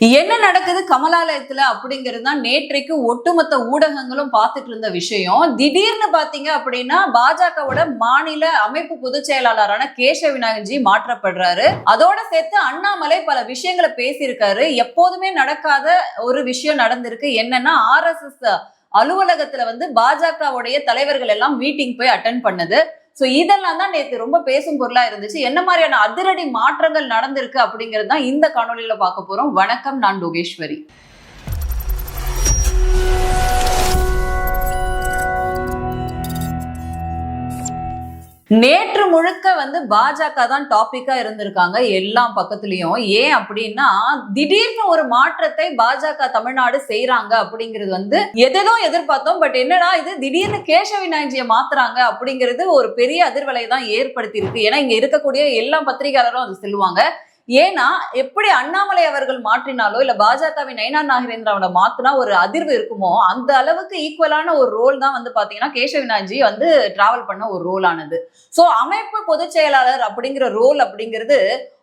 என்ன நடக்குது கமலாலயத்துல அப்படிங்கிறது தான் நேற்றைக்கு ஒட்டுமொத்த ஊடகங்களும் பார்த்துட்டு இருந்த விஷயம். திடீர்னு பாத்தீங்க அப்படின்னா பாஜகவோட மாநில அமைப்பு பொதுச் செயலாளரான கேசவ விநாயகன்ஜி மாற்றப்படுறாரு. அதோட சேர்த்து அண்ணாமலை பல விஷயங்களை பேசியிருக்காரு. எப்போதுமே நடக்காத ஒரு விஷயம் நடந்திருக்கு. என்னன்னா ஆர்எஸ்எஸ் அலுவலகத்துல வந்து பாஜகவுடைய தலைவர்கள் எல்லாம் மீட்டிங் போய் அட்டன் பண்ணது. சோ இதெல்லாம் தான் நேத்து ரொம்ப பேசும் பொருளா இருந்துச்சு. என்ன மாதிரியான அதிரடி மாற்றங்கள் நடந்திருக்கு அப்படிங்கிறது தான் இந்த காணொலியில பார்க்க போறோம். வணக்கம் நான் டோகேஸ்வரி நேற்று முழுக்க வந்து பாஜக தான் டாபிக்கா இருந்திருக்காங்க எல்லா பக்கத்துலயும். ஏன் அப்படின்னா திடீர்னு ஒரு மாற்றத்தை பாஜக தமிழ்நாடு செய்யறாங்க அப்படிங்கிறது வந்து எதோ எதிர்பார்த்தோம். பட் என்னடா இது? திடீர்னு கேசவ விநாயகஜியை மாத்துறாங்க அப்படிங்கிறது ஒரு பெரிய அதிர்வலையை தான் ஏற்படுத்தி இருக்கு ஏன்னா இங்க இருக்கக்கூடிய எல்லா பத்திரிகையாளரும் அது சொல்லுவாங்க. ஏன்னா எப்படி அண்ணாமலை அவர்கள் மாற்றினாலோ இல்ல பாஜகவின் நயினார் நாகேந்திராவோட மாத்தினா ஒரு அதிர்வு இருக்குமோ அந்த அளவுக்கு ஈக்குவலான ஒரு ரோல் தான் வந்து பாத்தீங்கன்னா கேசவினாஜி வந்து டிராவல் பண்ண ஒரு ரோல் ஆனது. சோ அமைப்பு பொதுச் செயலாளர் அப்படிங்கிற ரோல் அப்படிங்கிறது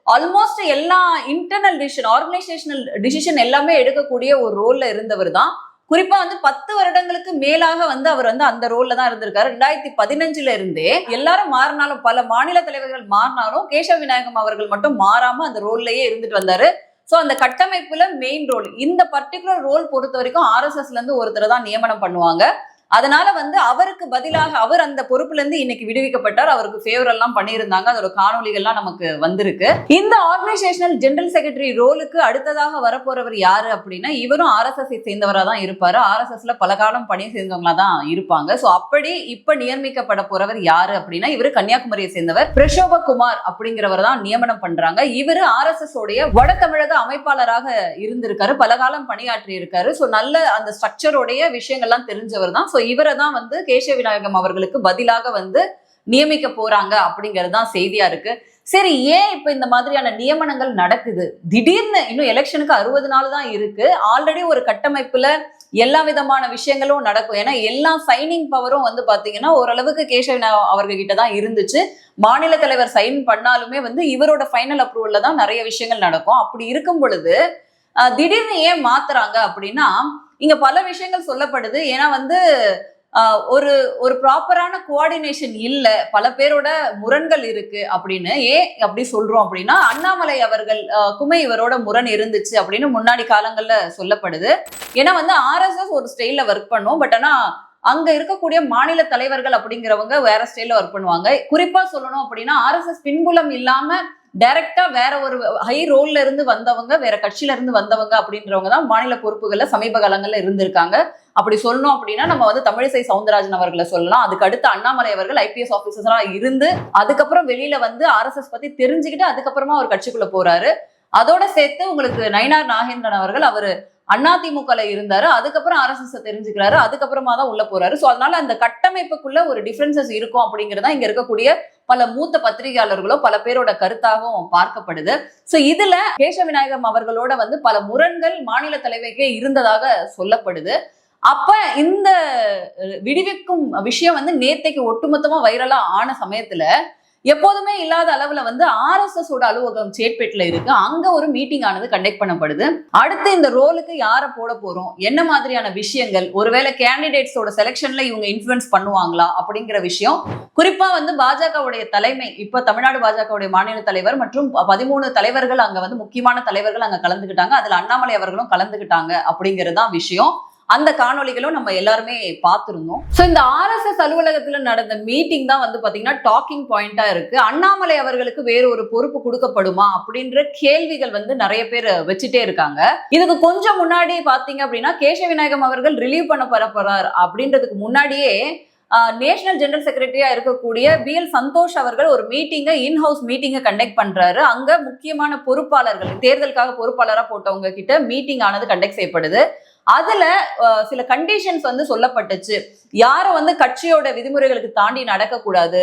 ஆல்மோஸ்ட் எல்லா இன்டர்னல் டிசிஷன் ஆர்கனைசேஷனல் டிசிஷன் எல்லாமே எடுக்கக்கூடிய ஒரு ரோல்ல இருந்தவர் தான் குறிப்பா வந்து பத்து வருடங்களுக்கு மேலாக வந்து அவர் வந்து அந்த ரோல்ல தான் இருந்திருக்காரு. ரெண்டாயிரத்தி பதினஞ்சுல இருந்தே எல்லாரும் மாறினாலும் பல மாநில தலைவர்கள் மாறினாலும் கேசவ விநாயகம் அவர்கள் மட்டும் மாறாம அந்த ரோல்லயே இருந்துட்டு வந்தாரு. சோ அந்த கட்டமைப்புல மெயின் ரோல் இந்த பர்டிகுலர் ரோல் பொறுத்த வரைக்கும் ஆர்எஸ்எஸ்ல இருந்து ஒருத்தர் தான் நியமனம் பண்ணுவாங்க. அதனால வந்து அவருக்கு பதிலாக அவர் அந்த பொறுப்புல இருந்து இன்னைக்கு விடுவிக்கப்பட்டார். அவருக்கு ஃபேவர் எல்லாம் பண்ணியிருந்தாங்க. அதோட காணொலிகள்லாம் நமக்கு வந்திருக்கு. இந்த ஆர்கனைசேஷனல் ஜெனரல் செக்ரட்டரி ரோலுக்கு அடுத்ததாக வரப்போறவர் யாரு அப்படின்னா இவரும் ஆர்எஸ்எஸ் சேர்ந்தவரா தான் இருப்பாரு. ஆர்எஸ்எஸ்ல பல காலம் பணி சேர்ந்தவங்களா தான் இருப்பாங்க. ஸோ அப்படி இப்ப நியமிக்கப்பட போறவர் யாரு அப்படின்னா இவர் கன்னியாகுமரியை சேர்ந்தவர் பிரஷோப குமார் அப்படிங்கிறவர் தான் நியமனம் பண்றாங்க. இவர் ஆர்எஸ்எஸ் உடைய வட தமிழக அமைப்பாளராக இருந்திருக்காரு. பல காலம் பணியாற்றி இருக்காரு ஸோ நல்ல அந்த ஸ்ட்ரக்சருடைய விஷயங்கள்லாம் தெரிஞ்சவர் தான். ஸோ இவரை தான் வந்து கேசவ விநாயகம் அவர்களுக்கு பதிலாக வந்து நியமிக்க போறாங்க அப்படிங்கிறது தான் செய்தியா இருக்கு. சரி ஏன் இப்ப இந்த மாதிரியான நியமனங்கள் நடக்குது? திடீர்னு இன்னும் எலெக்ஷனுக்கு அறுபது நாள் தான் இருக்கு. ஆல்ரெடி ஒரு கட்டமைப்புல எல்லா விதமான விஷயங்களும் நடக்கும். ஏன்னா எல்லா சைனிங் பவரும் வந்து பாத்தீங்கன்னா ஓரளவுக்கு கேசவ அவர்கிட்ட தான் இருந்துச்சு. மாநில தலைவர் சைன் பண்ணாலுமே வந்து இவரோட ஃபைனல் அப்ரூவல்ல தான் நிறைய விஷயங்கள் நடக்கும். அப்படி இருக்கும் பொழுது திடீர்னு ஏன் மாத்துறாங்க அப்படின்னா இங்க பல விஷயங்கள் சொல்லப்படுது. ஏன்னா வந்து ஒரு ஒரு ப்ராப்பரான கோஆர்டினேஷன் இல்லை. பல பேரோட முரண்கள் இருக்கு அப்படின்னு. ஏன் அப்படி சொல்றோம் அப்படின்னா அண்ணாமலை அவர்கள் குமை இவரோட முரண் இருந்துச்சு அப்படின்னு முன்னாடி காலங்கள்ல சொல்லப்படுது. ஏன்னா வந்து ஆர்எஸ்எஸ் ஒரு ஸ்டைல்ல ஒர்க் பண்ணும். பட் ஆனா அங்க இருக்கக்கூடிய மாநில தலைவர்கள் அப்படிங்கிறவங்க வேற ஸ்டைல ஒர்க் பண்ணுவாங்க. குறிப்பா சொல்லணும் அப்படின்னா ஆர்எஸ்எஸ் பின்புலம் இல்லாம டைரக்டா வேற ஒரு ஹை ரோல்ல இருந்து வந்தவங்க வேற கட்சியில இருந்து வந்தவங்க அப்படின்றவங்க தான் மாநில பொறுப்புகள்ல சமீப காலங்கள்ல இருந்திருக்காங்க. அப்படி சொல்லணும் அப்படின்னா நம்ம வந்து தமிழிசை சவுந்தரராஜன் அவர்களை சொல்லலாம். அதுக்கு அடுத்து அண்ணாமலை அவர்கள் ஐபிஎஸ் ஆபீசரா இருந்து அதுக்கப்புறம் வெளியில வந்து ஆர்எஸ்எஸ் பத்தி தெரிஞ்சுக்கிட்டு அதுக்கப்புறமா அவர் கட்சிக்குள்ள போறாரு. அதோட சேர்த்து உங்களுக்கு நயினார் நாகேந்திரன் அவர்கள் அவர் அதிமுகல இருந்தாரு அதுக்கப்புறம் ஆர்எஸ்எஸ் தெரிஞ்சுக்கிறாரு அதுக்கப்புறமா தான் உள்ள போறாரு. சோ அதனால அந்த கட்டமைப்புக்குள்ள ஒரு டிஃபரன்சஸ் இருக்கும் அப்படிங்கறதா இங்க இருக்கக்கூடிய பல மூத்த பத்திரிகையாளர்களோ பல பேரோட கருத்தாகவும் பார்க்கப்படுது. சோ இதுல கேசவ விநாயகம் அவர்களோட வந்து பல முரண்கள் மாநில தலைவருக்கே இருந்ததாக சொல்லப்படுது. அப்ப இந்த விடுவிக்கும் விஷயம் வந்து நேத்தைக்கு ஒட்டுமொத்தமா வைரலா ஆன சமயத்துல எப்போதுமே இல்லாத அளவுல வந்து ஆர்எஸ்எஸ் ஓட அலுவலகம் சேட்பேட்டில் இருக்கு. அங்க ஒரு மீட்டிங் ஆனது கண்டக்ட் பண்ணப்படுது. அடுத்து இந்த ரோலுக்கு யாரை போட போறோம்? என்ன மாதிரியான விஷயங்கள்? ஒருவேளை கேண்டிடேட்ஸோட செலெக்ஷன்ல இவங்க இன்ஃபுளுன்ஸ் பண்ணுவாங்களா? அப்படிங்கிற விஷயம். குறிப்பா வந்து பாஜகவுடைய தலைமை இப்ப தமிழ்நாடு பாஜகவுடைய மாநில தலைவர் மற்றும் பதிமூணு தலைவர்கள் அங்க வந்து முக்கியமான தலைவர்கள் அங்க கலந்துக்கிட்டாங்க. அதுல அண்ணாமலை அவர்களும் கலந்துக்கிட்டாங்க அப்படிங்கிறது தான் விஷயம். அந்த காணொளிகளும் நம்ம எல்லாருமே பார்த்திருந்தோம். ஸோ இந்த ஆர்எஸ்எஸ் அலுவலகத்தில் நடந்த மீட்டிங் தான் வந்து பார்த்தீங்கன்னா டாக்கிங் பாயிண்டா இருக்கு. அண்ணாமலை அவர்களுக்கு வேற ஒரு பொறுப்பு கொடுக்கப்படுமா அப்படின்ற கேள்விகள் வந்து நிறைய பேர் வச்சுட்டே இருக்காங்க. இதுக்கு கொஞ்சம் முன்னாடி பார்த்தீங்க அப்படின்னா கேச விநாயகம் அவர்கள் ரிலீவ் பண்ண பரப்புறார் அப்படின்றதுக்கு முன்னாடியே நேஷனல் ஜெனரல் செக்ரட்டரியா இருக்கக்கூடிய பி எல் சந்தோஷ் அவர்கள் ஒரு மீட்டிங்கை இன்ஹவுஸ் மீட்டிங்கை கண்டக்ட் பண்றாரு. அங்க முக்கியமான பொறுப்பாளர்கள் தேர்தலுக்காக பொறுப்பாளரா போட்டவங்க கிட்ட மீட்டிங் ஆனது கண்டக்ட் செய்யப்படுது. அதுல சில கண்டிஷன்ஸ் வந்து சொல்லப்பட்டுச்சு. யாரும் வந்து கட்சியோட விதிமுறைகளுக்கு தாண்டி நடக்கக்கூடாது?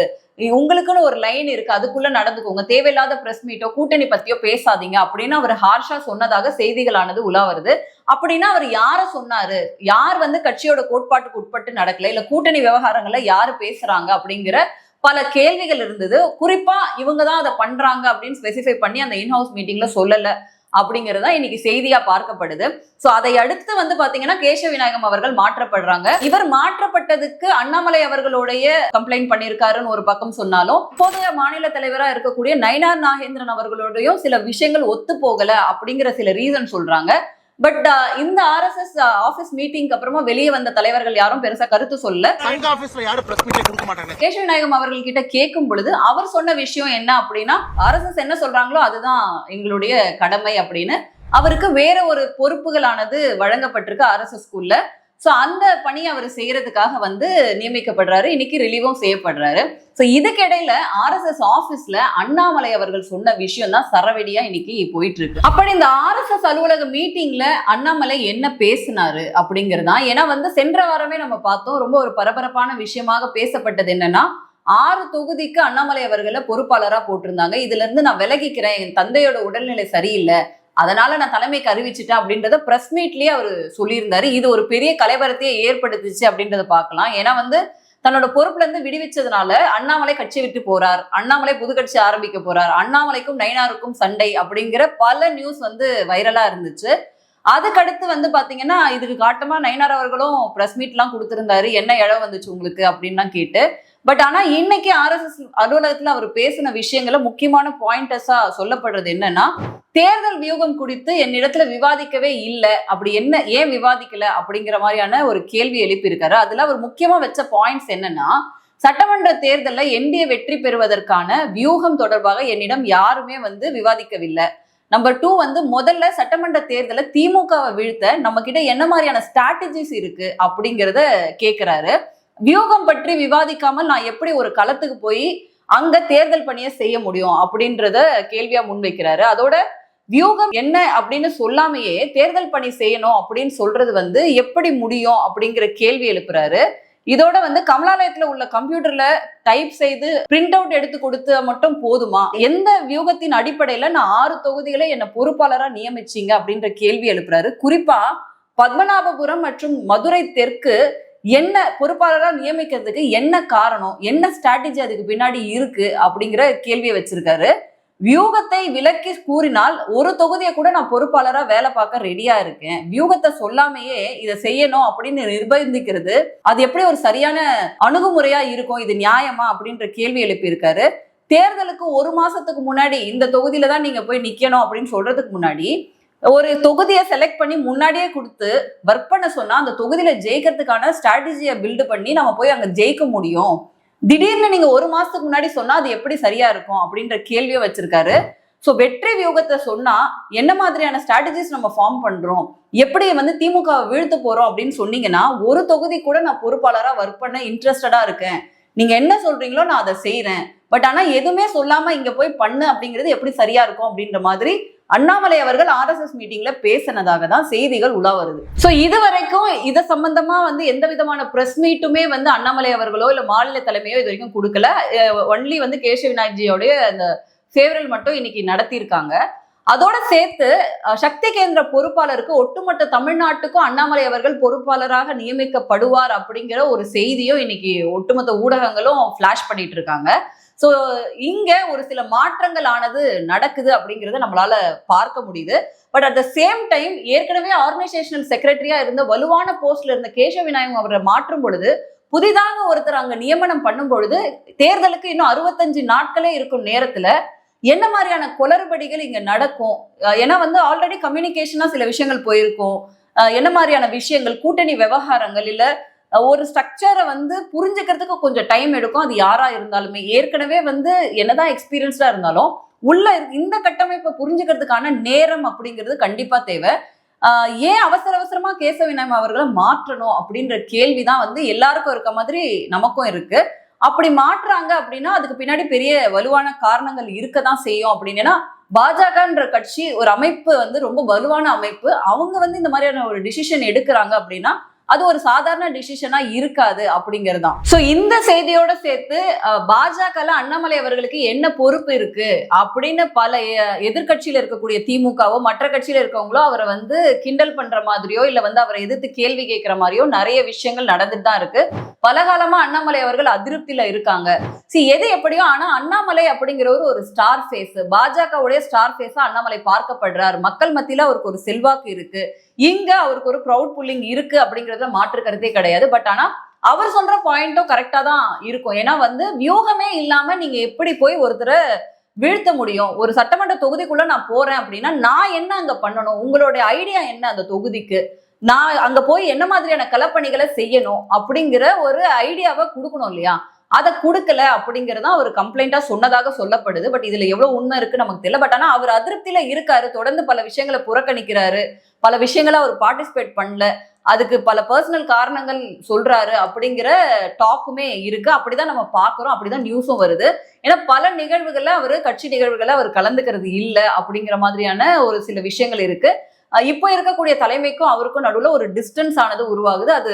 உங்களுக்குன்னு ஒரு லைன் இருக்கு அதுக்குள்ள நடந்துக்கோங்க. தேவையில்லாத பிரஸ் மீட்டோ கூட்டணி பத்தியோ பேசாதீங்க அப்படின்னு அவர் ஹார்ஷா சொன்னதாக செய்திகளானது உலா வருது. அப்படின்னா அவர் யார சொன்னாரு? யார் வந்து கட்சியோட கோட்பாட்டுக்கு உட்பட்டு நடக்கல? இல்ல கூட்டணி விவகாரங்கள்ல யாரு பேசுறாங்க? அப்படிங்கிற பல கேள்விகள் இருந்தது. குறிப்பா இவங்க தான் அதை பண்றாங்க அப்படின்னு ஸ்பெசிஃபை பண்ணி அந்த இன்ஹவுஸ் மீட்டிங்ல சொல்லல. அப்படிங்கறது தான் இன்னைக்கு செய்தியா பார்க்கப்படுது. சோ அதை அடுத்து வந்து பாத்தீங்கன்னா கேச விநாயகம் அவர்கள் மாற்றப்படுறாங்க. இவர் மாற்றப்பட்டதுக்கு அண்ணாமலை அவர்களுடைய கம்ப்ளைண்ட் பண்ணியிருக்காருன்னு ஒரு பக்கம் சொன்னாலும் இப்போதைய மாநில தலைவரா இருக்கக்கூடிய நயனார் நாகேந்திரன் அவர்களுடையும் சில விஷயங்கள் ஒத்து போகல அப்படிங்கிற சில ரீசன் சொல்றாங்க. பட் இந்த ஆர்எஸ்எஸ் ஆபீஸ் மீட்டிங்க்கு அப்புறமா வெளியே வந்த தலைவர்கள் யாரும் பெருசா கருத்து சொல்ல கேசவ நாயகம் அவர்கள் கிட்ட கேட்கும் பொழுது அவர் சொன்ன விஷயம் என்ன அப்படின்னா ஆர்எஸ்எஸ் என்ன சொல்றாங்களோ அதுதான் எங்களுடைய கடமை அப்படின்னு. அவருக்கு வேற ஒரு பொறுப்புகளானது வழங்கப்பட்டிருக்கு ஆர்எஸ்எஸ் ஸ்கூல்ல. ஸோ அந்த பணியை அவர் செய்யறதுக்காக வந்து நியமிக்கப்படுறாரு. இன்னைக்கு ரிலீவும் செய்யப்படுறாரு. ஸோ இதுக்கிடையில ஆர்எஸ்எஸ் ஆஃபீஸ்ல அண்ணாமலை அவர்கள் சொன்ன விஷயம் தான் சரவெடியா இன்னைக்கு போயிட்டு இருக்கு அப்படி இந்த ஆர்எஸ்எஸ் அலுவலக மீட்டிங்ல அண்ணாமலை என்ன பேசினாரு அப்படிங்கிறதா ஏன்னா வந்து சென்ற வாரமே நம்ம பார்த்தோம் ரொம்ப ஒரு பரபரப்பான விஷயமாக பேசப்பட்டது என்னன்னா ஆறு தொகுதிக்கு அண்ணாமலை அவர்களை பொறுப்பாளராக போட்டிருந்தாங்க. இதுல இருந்து நான் விலகிக்கிறேன். என் தந்தையோட உடல்நிலை சரியில்லை. அதனால நான் தலைமைக்கு அறிவிச்சிட்டேன் அப்படின்றத பிரஸ் மீட்லயே அவர் சொல்லியிருந்தாரு. இது ஒரு பெரிய கலைவரத்தையே ஏற்படுத்துச்சு அப்படின்றத பார்க்கலாம். ஏன்னா வந்து தன்னோட பொறுப்புல இருந்து விடுவிச்சதுனால அண்ணாமலை கட்சி விட்டு போறார். அண்ணாமலை புது கட்சி ஆரம்பிக்க போறார். அண்ணாமலைக்கும் நைனாருக்கும் சண்டை அப்படிங்கிற பல நியூஸ் வந்து வைரலா இருந்துச்சு. அதுக்கடுத்து வந்து பாத்தீங்கன்னா இதுக்கு காட்டமா நயினார் அவர்களும் பிரஸ் மீட் எல்லாம் கொடுத்திருந்தாரு. என்ன இழவு வந்துச்சு உங்களுக்கு? அப்படின்லாம் கேட்டு பட் ஆனா இன்னைக்கு ஆர்எஸ்எஸ் அலுவலகத்துல அவர் பேசின விஷயங்கள முக்கியமான பாயிண்டஸா சொல்லப்படுறது என்னன்னா தேர்தல் வியூகம் குறித்து என்னிடத்துல விவாதிக்கவே இல்லை. அப்படி என்ன ஏன் விவாதிக்கல அப்படிங்கிற மாதிரியான ஒரு கேள்வி எழுப்பியிருக்காரு. அதுல அவர் முக்கியமா வச்ச பாயிண்ட்ஸ் என்னன்னா சட்டமன்ற தேர்தலில் என்டிஏ வெற்றி பெறுவதற்கான வியூகம் தொடர்பாக என்னிடம் யாருமே வந்து விவாதிக்கவில்லை. நம்பர் டூ வந்து முதல்ல சட்டமன்ற தேர்தலை திமுகவை வீழ்த்த நம்ம கிட்ட என்ன மாதிரியான ஸ்ட்ராட்டஜிஸ் இருக்கு அப்படிங்கிறத கேட்கிறாரு வியூகம் பற்றி விவாதிக்காமல் நான் எப்படி ஒரு களத்துக்கு போய் அங்க தேர்தல் பணியை செய்ய முடியும் அப்படின்றத கேள்வியா முன்வைக்கிறாரு. அதோட வியூகம் என்ன அப்படின்னு சொல்லாமையே தேர்தல் பணி செய்யணும் அப்படின்னு சொல்றது வந்து எப்படி முடியும் அப்படிங்கிற கேள்வி எழுப்புறாரு. இதோட வந்து கமலாலயத்துல உள்ள கம்ப்யூட்டர்ல டைப் செய்து பிரிண்ட் அவுட் எடுத்து கொடுத்து மட்டும் போதுமா? எந்த வியூகத்தின் அடிப்படையில நான் ஆறு தொகுதிகளை என்ன பொறுப்பாளரா நியமிச்சீங்க அப்படின்ற கேள்வி எழுப்புறாரு. குறிப்பா பத்மநாபபுரம் மற்றும் மதுரை தெற்கு என்ன பொறுப்பாளராக நியமிக்கிறதுக்கு என்ன காரணம்? என்ன ஸ்ட்ராட்டஜி அதுக்கு பின்னாடி இருக்கு? அப்படிங்கிற கேள்வியை வச்சிருக்காரு. வியூகத்தை விலக்கி கூறினால் ஒரு தொகுதியை கூட நான் பொறுப்பாளராக வேலை பார்க்க ரெடியா இருக்கேன். வியூகத்தை சொல்லாமையே இதை செய்யணும் அப்படின்னு நிர்பந்திக்கிறது. அது எப்படி ஒரு சரியான அணுகுமுறையா இருக்கும்? இது நியாயமா? அப்படின்ற கேள்வி எழுப்பியிருக்காரு. தேர்தலுக்கு ஒரு மாசத்துக்கு முன்னாடி இந்த தொகுதியில தான் நீங்க போய் நிக்கணும் அப்படின்னு சொல்றதுக்கு முன்னாடி ஒரு தொகுதியை செலக்ட் பண்ணி முன்னாடியே கொடுத்து ஒர்க் பண்ண சொன்னா அந்த தொகுதியில ஜெயிக்கிறதுக்கான ஸ்ட்ராட்டஜியை பில்டு பண்ணி நம்ம போய் அங்க ஜெயிக்க முடியும். திடீர்னு நீங்க ஒரு மாசத்துக்கு முன்னாடி சொன்னா அது எப்படி சரியா இருக்கும் அப்படின்ற கேள்வியை வச்சிருக்காரு. ஸோ வெற்றி வியூகத்தை சொன்னா என்ன மாதிரியான ஸ்ட்ராட்டஜிஸ் நம்ம ஃபார்ம் பண்றோம்? எப்படி வந்து திமுக வீழ்த்து போறோம் அப்படின்னு சொன்னீங்கன்னா ஒரு தொகுதி கூட நான் பொறுப்பாளராக ஒர்க் பண்ண இன்ட்ரெஸ்டடா இருக்கேன். நீங்க என்ன சொல்றீங்களோ நான் அதை செய்யறேன் பட் ஆனா எதுவுமே சொல்லாம இங்க போய் பண்ணு அப்படிங்கிறது எப்படி சரியா இருக்கும் அப்படின்ற மாதிரி அண்ணாமலை அவர்கள் ஆர்எஸ்எஸ் மீட்டிங்ல பேசினதாக தான் செய்திகள் உலா வருது. சோ இது வரைக்கும் இதை சம்பந்தமா வந்து எந்த விதமான பிரஸ் மீட்டுமே வந்து அண்ணாமலை அவர்களோ இல்ல மாநில தலைமையோ இது வரைக்கும் கொடுக்கல. ஒன்லி வந்து கேஷவ விநாயக்ஜியோடைய அந்த ஃபேவரல் மட்டும் இன்னைக்கு நடத்தியிருக்காங்க. அதோட சேர்த்து சக்தி கேந்திர பொறுப்பாளருக்கு ஒட்டுமொத்த தமிழ்நாட்டுக்கும் அண்ணாமலை அவர்கள் பொறுப்பாளராக நியமிக்கப்படுவார் அப்படிங்கிற ஒரு செய்தியும் இன்னைக்கு ஒட்டுமொத்த ஊடகங்களும் ஃபிளாஷ் பண்ணிட்டு இருக்காங்க. ஸோ இங்க ஒரு சில மாற்றங்கள் ஆனது நடக்குது அப்படிங்கிறத நம்மளால பார்க்க முடியுது. But at the same time ஏற்கனவே ஆர்கனைசேஷனல் செக்ரட்டரியா இருந்த வலுவான போஸ்ட்ல இருந்த கேசவ விநாயகம் அவரை மாற்றும் பொழுது புதிதாக ஒருத்தர் அங்க நியமனம் பண்ணும் பொழுது தேர்தலுக்கு இன்னும் அறுபத்தஞ்சு நாட்களே இருக்கும் நேரத்துல என்ன மாதிரியான குளறுபடிகள் இங்க நடக்கும்? ஏன்னா வந்து ஆல்ரெடி கம்யூனிகேஷனா சில விஷயங்கள் போயிருக்கும். என்ன மாதிரியான விஷயங்கள்? கூட்டணி விவகாரங்கள் இல்லை ஒரு ஸ்ட்ரக்சரை வந்து புரிஞ்சுக்கிறதுக்கு கொஞ்சம் டைம் எடுக்கும். அது யாரா இருந்தாலுமே. ஏற்கனவே வந்து என்னதான் எக்ஸ்பீரியன்ஸ்டா இருந்தாலும் உள்ள இந்த கட்டமைப்பை புரிஞ்சுக்கிறதுக்கான நேரம் அப்படிங்கிறது கண்டிப்பா தேவை. ஏன் அவசர அவசரமா கேசவ விநாயகம் அவர்களை மாற்றணும் அப்படின்ற கேள்விதான் வந்து எல்லாருக்கும் இருக்க மாதிரி நமக்கும் இருக்கு. அப்படி மாற்றுறாங்க அப்படின்னா அதுக்கு பின்னாடி பெரிய வலுவான காரணங்கள் இருக்க தான் செய்யும் அப்படின்னு. பாஜகன்ற கட்சி ஒரு அமைப்பு வந்து ரொம்ப வலுவான அமைப்பு. அவங்க வந்து இந்த மாதிரியான ஒரு டிசிஷன் எடுக்கிறாங்க அப்படின்னா அது ஒரு சாதாரண டிசிஷனா இருக்காது அப்படிங்கிறது தான் ஸோ இந்த செய்தியோட சேர்த்து பாஜக அண்ணாமலை அவர்களுக்கு என்ன பொறுப்பு இருக்கு அப்படின்னு பல எதிர்கட்சியில இருக்கக்கூடிய திமுகவோ மற்ற கட்சியில இருக்கவங்களோ அவரை வந்து கிண்டல் பண்ற மாதிரியோ இல்ல வந்து அவரை எதிர்த்து கேள்வி கேட்கிற மாதிரியோ நிறைய விஷயங்கள் நடந்துட்டு தான் இருக்கு. பலகாலமா அண்ணாமலை அவர்கள் அதிருப்தியில இருக்காங்க. சி எது எப்படியோ ஆனா அண்ணாமலை அப்படிங்கிறவர் ஒரு ஸ்டார் ஃபேஸ் பாஜகவுடைய ஸ்டார் ஃபேஸா அண்ணாமலை பார்க்கப்படுறார். மக்கள் மத்தியில அவருக்கு ஒரு செல்வாக்கு இருக்கு. இங்க அவருக்கு ஒரு ப்ரௌட் புல்லிங் இருக்கு அப்படின்றதுல மாற்று கருத்தே கிடையாது. பட் ஆனா அவர் சொல்ற பாயிண்ட்டும் கரெக்டா தான் இருக்கும். ஏன்னா வந்து வியூகமே இல்லாம நீங்க எப்படி போய் ஒருத்தரை வீழ்த்த முடியும்? ஒரு சட்டமன்ற தொகுதிக்குள்ள நான் போறேன் அப்படின்னா நான் என்ன அங்க பண்ணணும்? உங்களுடைய ஐடியா என்ன அந்த தொகுதிக்கு? நான் அங்க போய் என்ன மாதிரியான கலப்பணிகளை செய்யணும்? அப்படிங்கிற ஒரு ஐடியாவை கொடுக்கணும் இல்லையா? அதை கொடுக்கல அப்படிங்கறத ஒரு கம்ப்ளைண்டா சொன்னதாக சொல்லப்படுது. பட் இதுல எவ்வளவு உண்மை இருக்கு நமக்கு தெரியல. பட் ஆனா அவர் அதிருப்தியில இருக்காரு. தொடர்ந்து பல விஷயங்களை புறக்கணிக்கிறாரு. பல விஷயங்களை அவர் பார்ட்டிசிபேட் பண்ணல. அதுக்கு பல பர்சனல் காரணங்கள் சொல்றாரு அப்படிங்கிற டாக்குமே இருக்கு. அப்படிதான் நம்ம பாக்குறோம் அப்படிதான் நியூஸும் வருது. ஏன்னா பல நிகழ்வுகள்ல அவர் கட்சி நிகழ்வுகளை அவர் கலந்துக்கிறது இல்லை அப்படிங்கிற மாதிரியான ஒரு சில விஷயங்கள் இருக்கு. இப்போ இருக்கக்கூடிய தலைமைக்கும் அவருக்கும் நடுவில் ஒரு டிஸ்டன்ஸ் ஆனது உருவாகுது. அது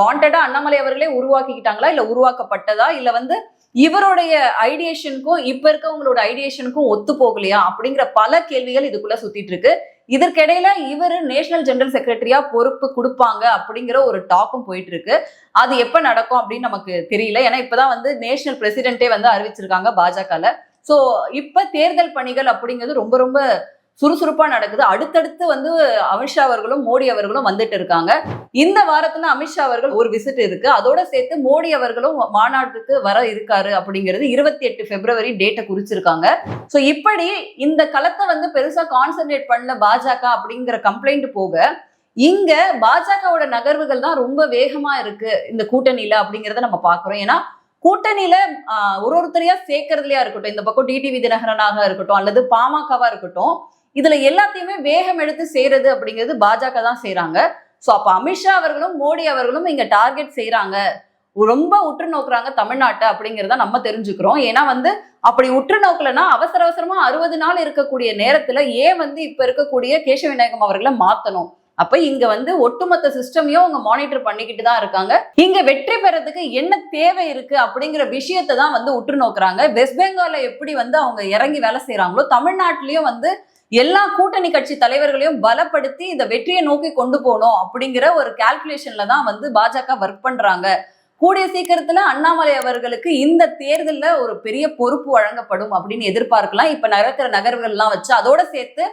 வாண்டடா அண்ணாமலை அவர்களே உருவாக்கிக்கிட்டாங்களா? இல்ல உருவாக்கப்பட்டதா? இல்ல வந்து இவருடைய ஐடியேஷனுக்கும் இப்ப இருக்கவங்களோட ஐடியேஷனுக்கும் ஒத்து போகலையா அப்படிங்கிற பல கேள்விகள் இதுக்குள்ள சுத்திட்டு இருக்கு. இதற்கிடையில இவர் நேஷனல் ஜெனரல் செக்ரட்டரியா பொறுப்பு கொடுப்பாங்க அப்படிங்கிற ஒரு டாக்கும் போயிட்டு இருக்கு அது எப்ப நடக்கும் அப்படின்னு நமக்கு தெரியல. ஏன்னா இப்பதான் வந்து நேஷனல் பிரசிடென்ட்டே வந்து அறிவிச்சிருக்காங்க பாஜகல. சோ இப்ப தேர்தல் பணிகள் அப்படிங்கிறது ரொம்ப ரொம்ப சுறுசுறுப்பா நடக்குது. அடுத்தடுத்து வந்து அமித்ஷா அவர்களும் மோடி அவர்களும் வந்துட்டு இருக்காங்க. இந்த வாரத்துல அமித்ஷா அவர்கள் ஒரு விசிட் இருக்கு. அதோட சேர்த்து மோடி அவர்களும் மாநாட்டுக்கு வர இருக்காரு அப்படிங்கிறது இருபத்தி எட்டு பிப்ரவரி டேட்டை குறிச்சிருக்காங்க. ஸோ இப்படி இந்த களத்தை வந்து பெருசா கான்சென்ட்ரேட் பண்ணல பாஜக அப்படிங்கிற கம்ப்ளைண்ட் போக இங்க பாஜகவோட நகர்வுகள் தான் ரொம்ப வேகமா இருக்கு இந்த கூட்டணியில அப்படிங்கிறத நம்ம பாக்குறோம் ஏன்னா கூட்டணியில ஒரு ஒருத்தரையா சேர்க்கறதுலயா இருக்கட்டும் இந்த பக்கம் டிடிவி தினகரனாக இருக்கட்டும் அல்லது பாமகவா இருக்கட்டும் இதுல எல்லாத்தையுமே வேகம் எடுத்து செய்யறது அப்படிங்கிறது பாஜக தான் செய்யறாங்க ஸோ அப்போ அமித்ஷா அவர்களும் மோடி அவர்களும் இங்க டார்கெட் செய்யறாங்க ரொம்ப உற்று நோக்குறாங்க தமிழ்நாட்டை அப்படிங்கிறத நம்ம தெரிஞ்சுக்கிறோம். ஏன்னா வந்து அப்படி உற்று நோக்கலன்னா அவசர அவசரமா அறுபது நாள் இருக்கக்கூடிய நேரத்துல ஏன் வந்து இப்ப இருக்கக்கூடிய கேசவ விநாயகம் அவர்களை மாத்தணும்? அப்ப இங்க வந்து ஒட்டுமொத்த சிஸ்டமையும் அவங்க மானிட்டர் பண்ணிக்கிட்டு தான் இருக்காங்க. இங்க வெற்றி பெறதுக்கு என்ன தேவை இருக்கு அப்படிங்கிற விஷயத்தை தான் வந்து உற்று நோக்குறாங்க வெஸ்ட் பெங்கால்ல எப்படி வந்து அவங்க இறங்கி வேலை செய்யறாங்களோ தமிழ்நாட்டிலயும் வந்து எல்லா கூட்டணி கட்சி தலைவர்களையும் பலப்படுத்தி இந்த வெற்றியை நோக்கி கொண்டு போகணும் அப்படிங்கிற ஒரு கால்குலேஷன்ல தான் வந்து பாஜக ஒர்க் பண்றாங்க. கூடிய சீக்கிரத்துல அண்ணாமலை அவர்களுக்கு இந்த தேர்தலில் ஒரு பெரிய பொறுப்பு வழங்கப்படும் அப்படின்னு எதிர்பார்க்கலாம். இப்ப நடக்கிற நகர்வுகள்லாம் வச்சு அதோட சேர்த்து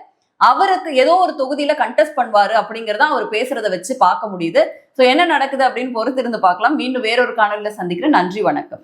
அவருக்கு ஏதோ ஒரு தொகுதியில கண்டெஸ்ட் பண்ணுவாரு அப்படிங்கறத அவர் பேசுறத வச்சு பார்க்க முடியுது. ஸோ என்ன நடக்குது அப்படின்னு பொறுத்திருந்து பார்க்கலாம். மீண்டும் வேறொரு காணொலியில் சந்திக்கிறேன். நன்றி வணக்கம்.